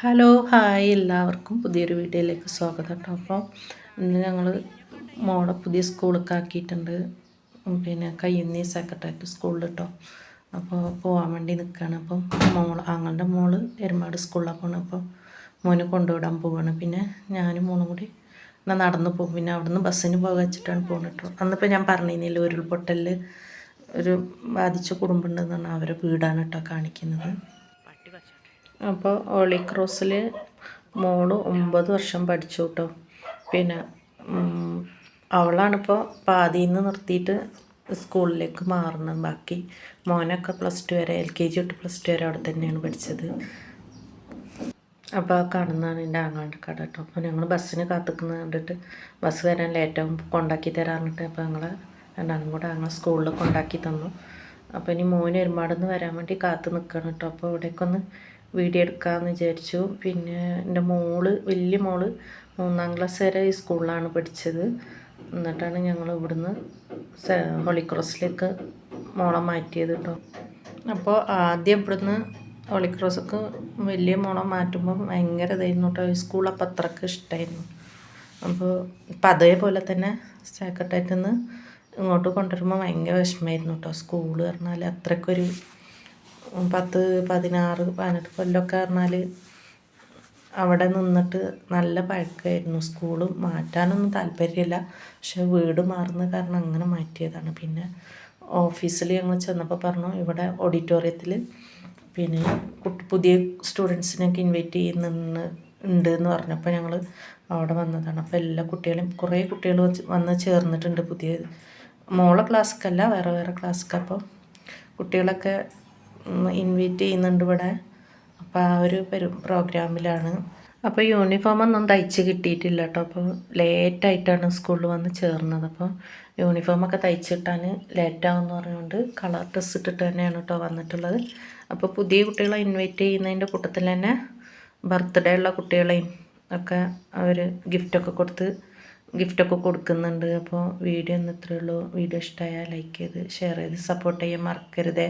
Hello hi എല്ലാവർക്കും പുതിയൊരു വീഡിയോയിലേക്ക് സ്വാഗതം കേട്ടോ. അപ്പോൾ ഇന്ന് ഞങ്ങൾ മോളെ പുതിയ സ്കൂളൊക്കെ ആക്കിയിട്ടുണ്ട്. പിന്നെ കയ്യുന്നി സെക്രട്ടേറിയറ്റ് സ്കൂളിൽ കേട്ടോ. അപ്പോൾ പോകാൻ വേണ്ടി നിൽക്കുകയാണ് അപ്പം മോൾ ആങ്ങളുടെ മോൾ എരുമാട് സ്കൂളിലാണ് പോകണം അപ്പോൾ മോനെ കൊണ്ടുവിടാൻ പോവുകയാണ് പിന്നെ ഞാനും മോളും കൂടി എന്നാൽ നടന്നു പോകും. പിന്നെ അവിടുന്ന് ബസ്സിന് പോകാൻ വെച്ചിട്ടാണ് പോകുന്നത് കേട്ടോ. അന്നിപ്പോൾ ഞാൻ പറഞ്ഞിരുന്നില്ല ഉരുൾപൊട്ടലിൽ ഒരു ബാധിച്ച കുടുംബം ഉണ്ടെന്നാണ് അവരെ വീടാണ് കേട്ടോ കാണിക്കുന്നത്. അപ്പോൾ ഹോളി ക്രോസിൽ മോൾ ഒമ്പത് വർഷം പഠിച്ചു കേട്ടോ. പിന്നെ അവളാണിപ്പോൾ പാതിയിൽ നിന്ന് നിർത്തിയിട്ട് സ്കൂളിലേക്ക് മാറുന്നത്. ബാക്കി മോനൊക്കെ പ്ലസ് ടു വരെ എൽ കെ ജി തൊട്ട് പ്ലസ് ടു വരെ അവിടെ തന്നെയാണ് പഠിച്ചത്. അപ്പോൾ ആ കാണുന്നതാണ് എന്റെ ആങ്ങളുടെ കട കേട്ടോ. അപ്പോൾ ഞങ്ങൾ ബസ്സിന് കാത്തിക്കുന്നത് കണ്ടിട്ട് ബസ് വരാൻ ലേറ്റാവും കൊണ്ടാക്കി തരാറിട്ട് അപ്പോൾ ഞങ്ങൾ രണ്ടാളും കൂടെ ഞങ്ങൾ സ്കൂളിൽ കൊണ്ടാക്കി തന്നു. അപ്പോൾ ഇനി മോന് ഒരുപാടൊന്ന് വരാൻ വേണ്ടി കാത്തു നിൽക്കണം കേട്ടോ. അപ്പോൾ ഇവിടേക്കൊന്ന് വീഡിയോ എടുക്കാമെന്ന് വിചാരിച്ചു. പിന്നെ എന്റെ മോൾ വലിയ മോൾ മൂന്നാം ക്ലാസ് വരെ ഈ സ്കൂളിലാണ് പഠിച്ചത്. എന്നിട്ടാണ് ഞങ്ങൾ ഇവിടുന്ന് ഹോളിക്രോസിലേക്ക് മോളെ മാറ്റിയത് കേട്ടോ അപ്പോൾ ആദ്യം ഇവിടുന്ന് ഹോളിക്രോസൊക്കെ വലിയ മോളെ മാറ്റുമ്പോൾ ഭയങ്കര ഇതായിരുന്നു കേട്ടോ ഈ സ്കൂൾ അത്രയ്ക്ക് ഇഷ്ടമായിരുന്നു അപ്പോൾ ഇപ്പം അതേപോലെ തന്നെ സ്റ്റാക്കട്ടായിട്ട് നിന്ന് ഇങ്ങോട്ട് കൊണ്ടുവരുമ്പോൾ ഭയങ്കര വിഷമമായിരുന്നു കേട്ടോ സ്കൂൾ പറഞ്ഞാൽ അത്രക്കൊരു പത്ത് പതിനാറ് പതിനെട്ട് കൊല്ലമൊക്കെ പറഞ്ഞാൽ അവിടെ നിന്നിട്ട് നല്ല പഴക്കമായിരുന്നു സ്കൂളും മാറ്റാനൊന്നും താല്പര്യമില്ല. പക്ഷെ വീട് മാറുന്ന കാരണം അങ്ങനെ മാറ്റിയതാണ്. പിന്നെ ഓഫീസിൽ ഞങ്ങൾ ചെന്നപ്പോൾ പറഞ്ഞു ഇവിടെ ഓഡിറ്റോറിയത്തിൽ പിന്നെ പുതിയ സ്റ്റുഡൻസിനൊക്കെ ഇൻവൈറ്റ് ചെയ്യുന്നുണ്ട് ഉണ്ട് എന്ന് പറഞ്ഞപ്പോൾ ഞങ്ങൾ അവിടെ വന്നതാണ്. അപ്പോൾ എല്ലാ കുട്ടികളും കുറേ കുട്ടികൾ വന്ന് ചേർന്നിട്ടുണ്ട് പുതിയ മോളെ ക്ലാസ്ക്കല്ല വേറെ വേറെ ക്ലാസ്സൊക്കെ അപ്പോൾ കുട്ടികളൊക്കെ ഇൻവൈറ്റ് ചെയ്യുന്നുണ്ട് ഇവിടെ. അപ്പോൾ ആ ഒരു പ്രോഗ്രാമിലാണ് അപ്പോൾ യൂണിഫോം ഒന്നും തയ്ച്ച് കിട്ടിയിട്ടില്ല കേട്ടോ. അപ്പോൾ ലേറ്റായിട്ടാണ് സ്കൂളിൽ വന്ന് ചേർന്നത്. അപ്പോൾ യൂണിഫോമൊക്കെ തയ്ച്ചിട്ടാൻ ലേറ്റാവുമെന്ന് പറഞ്ഞുകൊണ്ട് കളർ ഡ്രസ്സ് ഇട്ടിട്ട് തന്നെയാണ് കേട്ടോ വന്നിട്ടുള്ളത്. അപ്പോൾ പുതിയ കുട്ടികളെ ഇൻവൈറ്റ് ചെയ്യുന്നതിന്റെ കൂട്ടത്തിൽ തന്നെ ബർത്ത്ഡേ ഉള്ള കുട്ടികളെയും ഒക്കെ അവർ ഗിഫ്റ്റൊക്കെ കൊടുത്ത് ഗിഫ്റ്റൊക്കെ കൊടുക്കുന്നുണ്ട്. അപ്പോൾ വീഡിയോ ഒന്ന് ഇത്രയേ ഉള്ളൂ. വീഡിയോ ഇഷ്ടമായാൽ ലൈക്ക് ചെയ്ത് ഷെയർ ചെയ്ത് സപ്പോർട്ട് ചെയ്യാൻ മറക്കരുതേ.